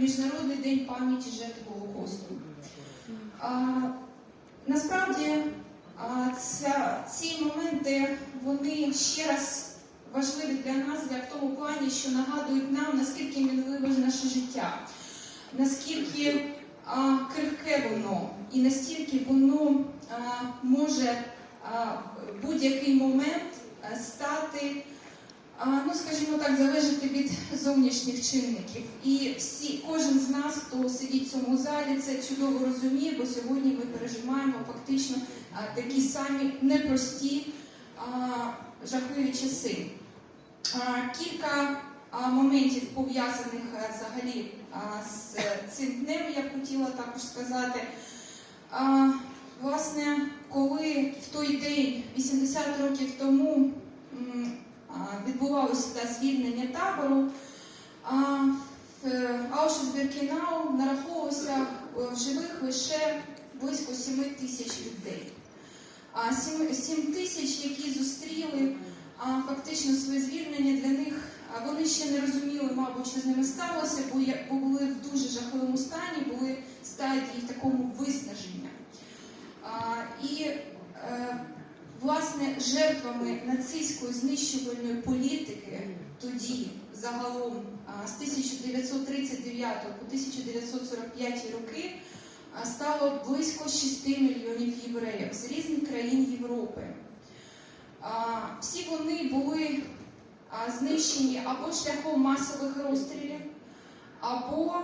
Міжнародний день пам'яті жертв Голокосту. Насправді ця, ці моменти вони ще раз важливі для нас для в тому плані, що нагадують нам, наскільки мінливе наше життя, наскільки а, крихке воно, і настільки воно а, може а, будь-який момент стати, ну скажімо так, залежати від зовнішніх чинників. І всі, кожен з нас, хто сидить в цьому залі, це чудово розуміє, бо сьогодні ми переживаємо фактично такі самі непрості, жахливі часи. Кілька моментів пов'язаних а, взагалі з цим днем, я б хотіла також сказати. Власне, коли в той день, 80 років тому, відбувалося звільнення табору, а, в Аушвіц-Біркінау нараховувалося е, в живих лише близько 7 тисяч людей. А 7, 7 тисяч, які зустріли фактично своє звільнення для них, вони ще не розуміли, мабуть, що з ними сталося, бо, були в дуже жахливому стані, були в стадії такому виснаження. І е, власне жертвами нацистської знищувальної політики тоді загалом з 1939 по 1945 роки стало близько 6 мільйонів євреїв з різних країн Європи. Всі вони були знищені або шляхом масових розстрілів, або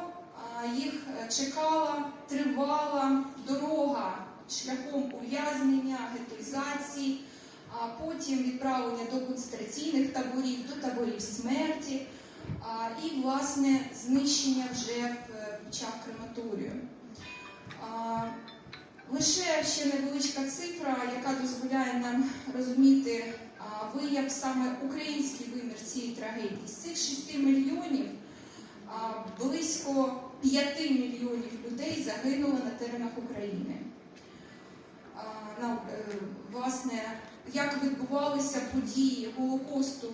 їх чекала тривала дорога шляхом ув'язнення, гетоїзації, а потім відправлення до концентраційних таборів, до таборів смерті а, і, власне, знищення вже в е, печах крематорію. А, Лише ще невеличка цифра, яка дозволяє нам розуміти а, вияв саме український вимір цієї трагедії. З цих 6 мільйонів а, близько 5 мільйонів людей загинуло на теренах України. А, на, е, власне, як відбувалися події Голокосту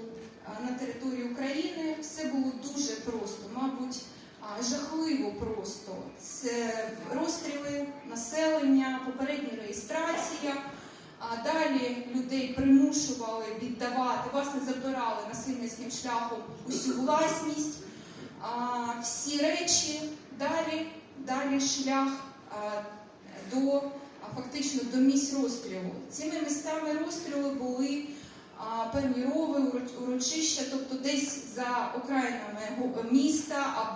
на території України, все було дуже просто, мабуть, жахливо просто. Це розстріли населення, попередня реєстрація. А далі людей примушували віддавати, власне, забирали насильницьким шляхом усю власність, всі речі, далі, далі шлях фактично до місць розстрілу. Цими містами розстрілу були певні рови, урочища, тобто десь за окраїнами міста. міста